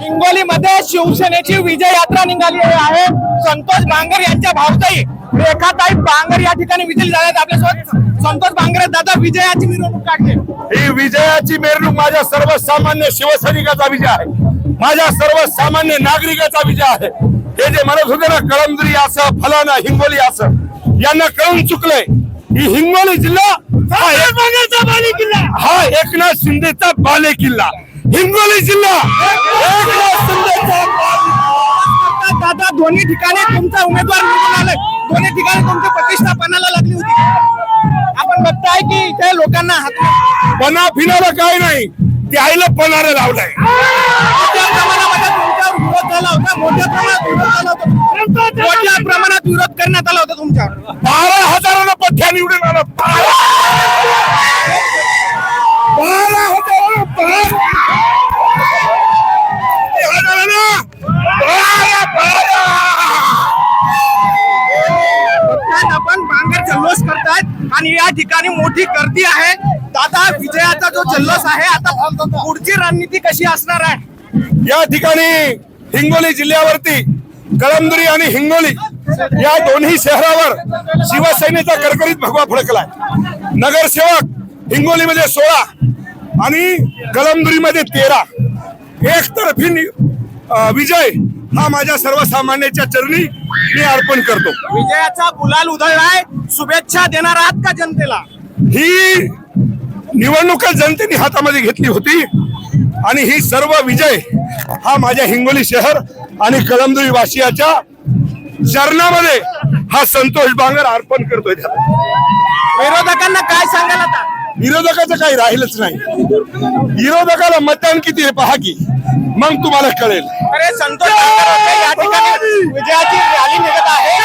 हिंगोलीमध्ये शिवसेनेची विजय यात्रा निघाली आहे. संतोष बांगर यांच्या भावताई रेखाताई बांगर या ठिकाणी विजयी झाल्यात आपल्यासोबत. संतोष बांगर दादा विजयाची मिरवणूक काढली. ही विजयाची मिरवणूक माझ्या सर्वसामान्य शिवसैनिकाचा विजय आहे. माझ्या सर्वसामान्य नागरिकाचा विजय आहे. हे जे म्हणत होते ना कळमदरी असं फलाना हिंगोली असं यांना कळून चुकलंय. ही हिंगोली जिल्हा हा एकनाथ शिंदेचा बाले किल्ला हिंगोली जिल्हा. दादा दोन्ही ठिकाणी तुमचा उमेदवार निवडून आलाय. दोन्ही ठिकाणी तुमची प्रतिष्ठा पणाला लागली होती. आपण बघताय की इथे लोकांना हात पणा फिनाला काय नाही. ते आईला पणाला लावलाय. मोठ्या प्रमाणात विरोध करण्यात आला होता. आणि या ठिकाणी मोठी गर्दी आहे. दादा विजयाचा जो जल्लोष आहे आता पुढची रणनीती कशी असणार आहे? या ठिकाणी हिंगोली जिल्ह्यावरती कळमदुरी आणि हिंगोली या दोन्ही शहरावर शिवसेनेचा कडकडीत भगवा फडकलाय. नगरसेवक हिंगोलीमध्ये सोळा आणि कळमदुरीमध्ये तेरा. एकतर्फी विजय हा माझ्या सर्वसामान्याच्या चरणी मी अर्पण करतो. विजयाचा गुलाल उधळलाय शुभेच्छा देणार आहात का जनतेला? ही निवडणूक जनतेने हातामध्ये घेतली होती आणि ही सर्व विजय हा माझ्या हिंगोली शहर आणि कळमदुरी वासियाच्या चरणामध्ये हा संतोष बांगर अर्पण करतोय. विरोधकांना काय सांगाल आता? विरोधकाचं काही राहिलंच नाही. विरोधकाला मतदान किती आहे पहा की. मग तुम्हाला कळेल. अरे संतोष विजयाची रॅली निघत आहे.